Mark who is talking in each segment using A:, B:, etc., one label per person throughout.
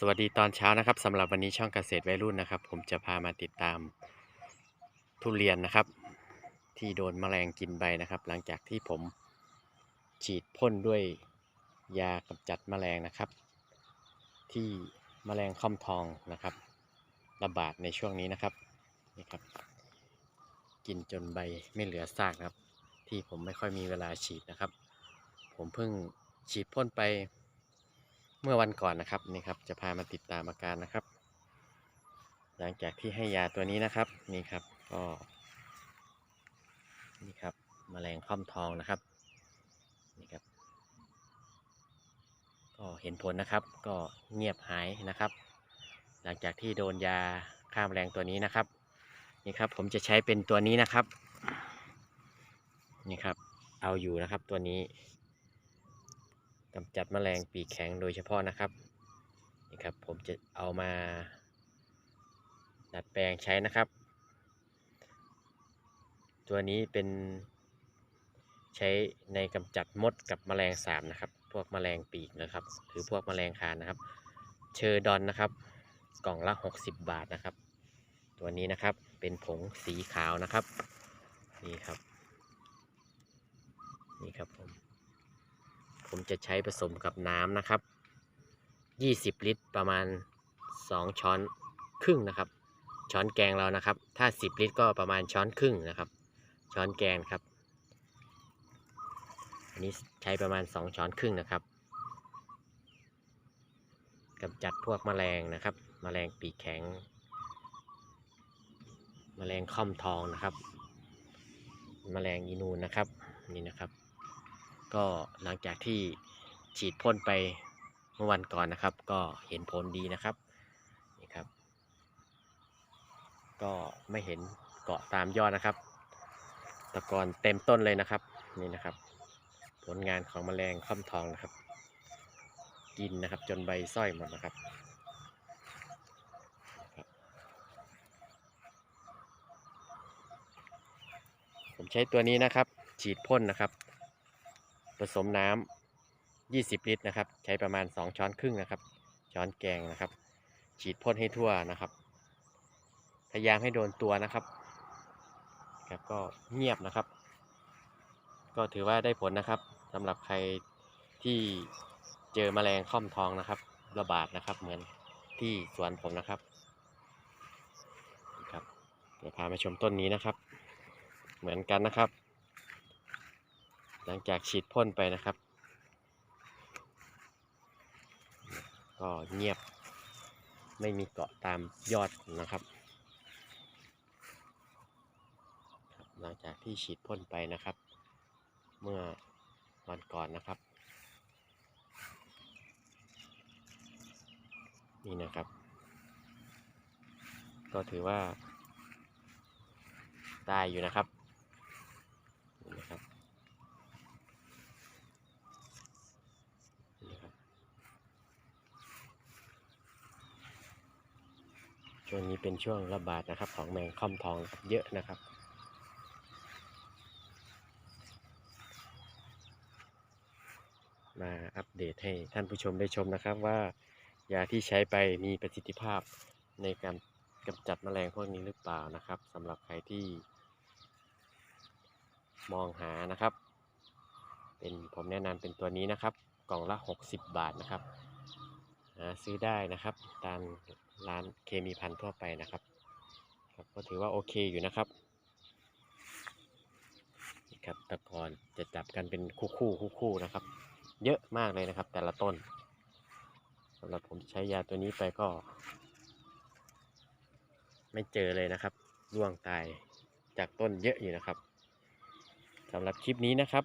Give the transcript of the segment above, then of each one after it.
A: สวัสดีตอนเช้านะครับสำหรับวันนี้ช่องเกษตรวัยรุ่นนะครับ ผมจะพามาติดตามทุเรียนนะครับ ที่โดนแมลงกินใบนะครับ หลังจากที่ผมฉีดพ่นด้วยยากำจัดแมลงนะครับ ที่แมลงค่อมทองนะครับ ระบาดในช่วงนี้นะครับนี่ครับ กินจนใบไม่เหลือซากนะครับ ที่ผมไม่ค่อยมีเวลาฉีดนะครับ ผมเพิ่งฉีดพ่นไป มื่อวันก่อนนะครับนี่ครับจะพามาติดตามอาการนะครับ หลังจากที่ให้ยาตัวนี้นะครับนี่ครับก็นี่ครับแมลงค่อมทองนะครับนี่ครับ ก็เห็นผลนะครับ ก็เงียบหายนะครับ หลังจากที่โดนยาฆ่าแมลงตัวนี้นะครับนี่ครับผมจะใช้เป็นตัวนี้นะครับนี่ครับ เอาอยู่นะครับตัวนี้ กำจัดแมลงปีกแข็งโดยเฉพาะนะครับนี่ครับผมจะเอามา ดัดแปลงใช้นะครับ ตัวนี้เป็นใช้ในกำจัดมดกับแมลงสาบนะครับ พวกแมลงปีกนะครับ หรือพวกแมลงคานนะครับ เชอร์ดอนนะครับ กล่องละ 60 บาทนะครับ ตัวนี้นะครับเป็นผงสีขาวนะครับ นี่ครับ นี่ครับผมผม จะใช้ผสมกับน้ำนะครับ 20 ลิตรประมาณ 2 ช้อนครึ่งนะครับ ช้อนแกงเรานะครับ ถ้า 10 ลิตรก็ประมาณช้อนครึ่งนะครับ ช้อนแกงครับ อันนี้ใช้ประมาณ 2 ช้อนครึ่งนะครับกำจัดพวกแมลงนะครับแมลงปีกแข็งแมลงค่อมทองนะครับแมลงอีนูนนะครับนี่นะครับ ก็หลังจากที่ฉีดพ่นไปเมื่อวันก่อนนะครับ ก็เห็นผลดีนะครับนี่ครับ ก็ไม่เห็นเกาะตามยอดนะครับตะกอนเต็มต้นเลยนะครับนี่นะครับ ผลงานของแมลงค่อมทองนะครับ กินนะครับจนใบส้อยหมดนะครับครับผมใช้ตัวนี้นะครับ ฉีดพ่นนะครับ ผสมน้ำ20 ลิตรนะครับ ใช้ประมาณ 2 ช้อนครึ่งนะครับ ช้อนแกงนะครับ ฉีดพ่นให้ทั่วนะครับ พยายามให้โดนตัวนะครับครับก็เงียบนะครับ ก็ถือว่าได้ผลนะครับสำหรับใครที่เจอแมลงค่อมทองนะครับ ระบาดนะครับ เหมือนที่สวนผมนะครับครับเดี๋ยวพามาชมต้นนี้นะครับ เหมือนกันนะครับ หลังจากฉีดพ่นไปนะครับ ก็เงียบไม่มีเกาะตามยอดนะครับ หลังจากที่ฉีดพ่นไปนะครับ เมื่อวันก่อนนะครับ นี่นะครับ ก็ถือว่าได้อยู่นะครับนี่นะครับ นี่ครับ ช่วงนี้เป็นช่วงระบาดนะครับ ของแมงค่อมทองเยอะนะครับ มาอัปเดตให้ท่านผู้ชมได้ชมนะครับว่ายาที่ใช้ไปมีประสิทธิภาพในการกำจัดแมลงพวกนี้หรือเปล่านะครับสำหรับใครที่ มองหานะครับ เป็นผมแนะนำเป็นตัวนี้นะครับ กล่องละ 60 บาทนะครับหาซื้อได้นะครับตาม ร้านเคมีพันทั่วไปนะครับครับก็ถือว่าโอเคอยู่นะครับนี่ครับตะกอนจะจับกันเป็นคู่คู่คู่คู่นะครับ เยอะมากเลยนะครับ แต่ละต้นสำหรับผมใช้ยาตัวนี้ไปก็ ไม่เจอเลยนะครับร่วงตายจากต้นเยอะอยู่นะครับสำหรับคลิปนี้นะครับ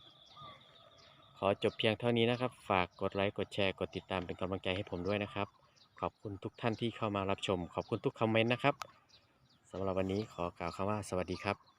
A: ขอจบเพียงเท่านี้นะครับ ฝากกดไลค์กดแชร์กดติดตามเป็นกำลังใจให้ผมด้วยนะครับ ขอบคุณทุกท่านที่เข้ามารับชม ขอบคุณทุกคอมเมนต์นะครับสำหรับวันนี้ขอกล่าวคำว่าสวัสดีครับ